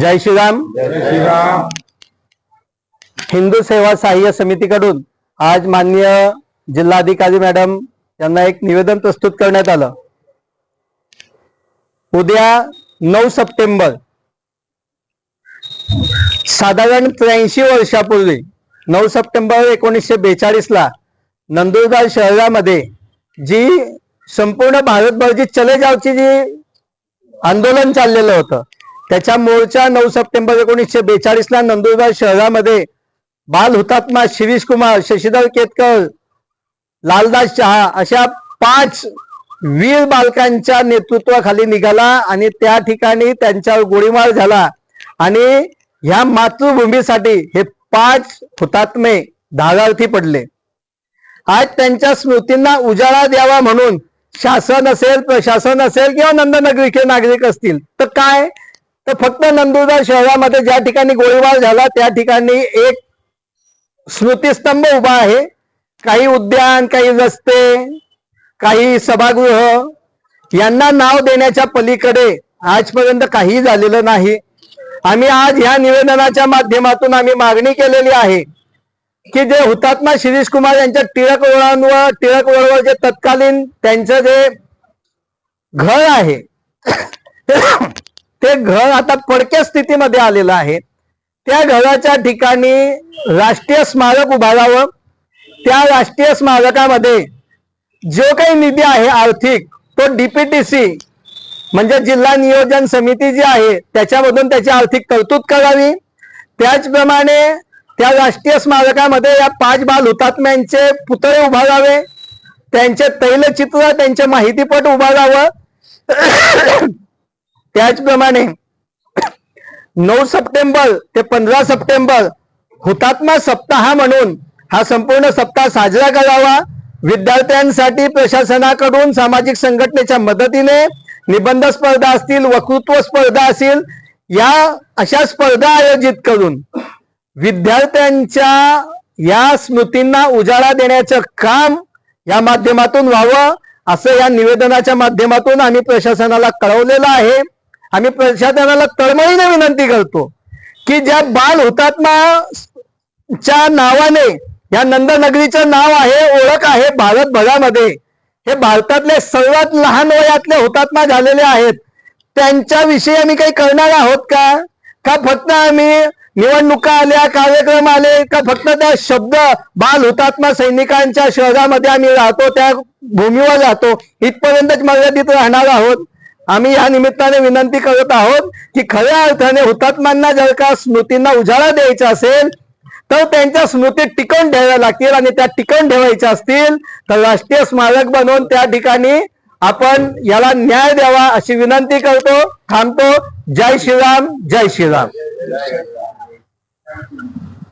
जय श्रीराम. श्रीराम. हिंदू सेवा सहाय्य समितीकडून आज माननीय जिल्हाधिकारी मॅडम यांना एक निवेदन प्रस्तुत करण्यात आलं. उद्या नऊ सप्टेंबर साधारण त्र्याऐंशी वर्षापूर्वी नऊ सप्टेंबर एकोणीसशे बेचाळीस ला नंदुरबार शहरामध्ये जी संपूर्ण भारतभर जी चले जावची जी आंदोलन चाललेलं होतं त्याच्या मूळच्या नऊ सप्टेंबर एकोणीसशे बेचाळीस ला नंदुरबार शहरामध्ये बाल हुतात्मा शिरीष कुमार शशीधर केतकर लालदास शहा अशा पाच वीर बालकांच्या नेतृत्वाखाली निघाला आणि त्या ठिकाणी त्यांच्यावर गोळीमार झाला. आणि ह्या मातृभूमीसाठी हे पाच हुतात्मे धारार्थी पडले. आज त्यांच्या स्मृतींना उजाळा द्यावा म्हणून शासन असेल प्रशासन असेल किंवा नंदनगरीचे नागरिक असतील तर काय? तर फक्त नंदुरबार शहरामध्ये ज्या ठिकाणी गोळीबार झाला त्या ठिकाणी एक स्मृतिस्तंभ उभा आहे. काही उद्यान काही रस्ते काही सभागृह यांना नाव देण्याच्या पलीकडे आजपर्यंत काही झालेलं नाही. आम्ही आज ह्या निवेदनाच्या माध्यमातून आम्ही मागणी केलेली आहे की जे हुतात्मा शिरीष कुमार यांच्या टिळक वळांवर टिळक वळवर जे तत्कालीन त्यांचं जे घर आहे ते घर आता पडक्या स्थितीमध्ये आलेलं आहे. त्या घराच्या ठिकाणी राष्ट्रीय स्मारक उभारावं. त्या राष्ट्रीय स्मारकामध्ये जो काही निधी आहे आर्थिक तो डीपीटीसी म्हणजे जिल्हा नियोजन समिती जी आहे त्याच्यामधून त्याची आर्थिक तरतूद करावी. त्याचप्रमाणे त्या राष्ट्रीय स्मारकामध्ये या पाच बाल हुतात्म्यांचे पुतळे उभारावे. त्यांचे तैलचित्र त्यांचे माहितीपट उभारावं. त्याचप्रमाणे नऊ सप्टेंबर ते पंधरा सप्टेंबर हुतात्मा सप्ताह म्हणून हा संपूर्ण सप्ताह साजरा करावा. विद्यार्थ्यांसाठी प्रशासनाकडून सामाजिक संघटनेच्या मदतीने निबंध स्पर्धा असतील वक्तृत्व स्पर्धा असतील या अशा स्पर्धा आयोजित करून विद्यार्थ्यांच्या या स्मृतींना उजाळा देण्याचं काम या माध्यमातून व्हावं असं या निवेदनाच्या माध्यमातून आम्ही प्रशासनाला कळवलेलं आहे. आम्ही प्रशासनाला तळमळीने विनंती करतो की ज्या बाल हुतात्मा च्या नावाने या नंदनगरीचं नाव आहे ओळख आहे भारतभरामध्ये हे भारतातले सर्वात लहान वयातले हुतात्मा झालेले आहेत त्यांच्याविषयी आम्ही काही करणार आहोत का? का फक्त आम्ही निवडणुका आल्या कार्यक्रम आले का फक्त त्या शब्द बाल हुतात्मा सैनिकांच्या शहरामध्ये आम्ही राहतो त्या भूमीवर राहतो इथपर्यंतच मर्यादित राहणार आहोत? आम्ही या निमित्ताने विनंती करत आहोत की खऱ्या अर्थाने हुतात्म्यांना जर का स्मृतींना उजाळा द्यायचा असेल तर त्यांच्या स्मृती टिकवून ठेवाव्या लागतील आणि त्या टिकवून ठेवायच्या असतील तर राष्ट्रीय स्मारक बनवून त्या ठिकाणी आपण याला न्याय द्यावा अशी विनंती करतो. थांबतो. जय श्रीराम जय श्रीराम.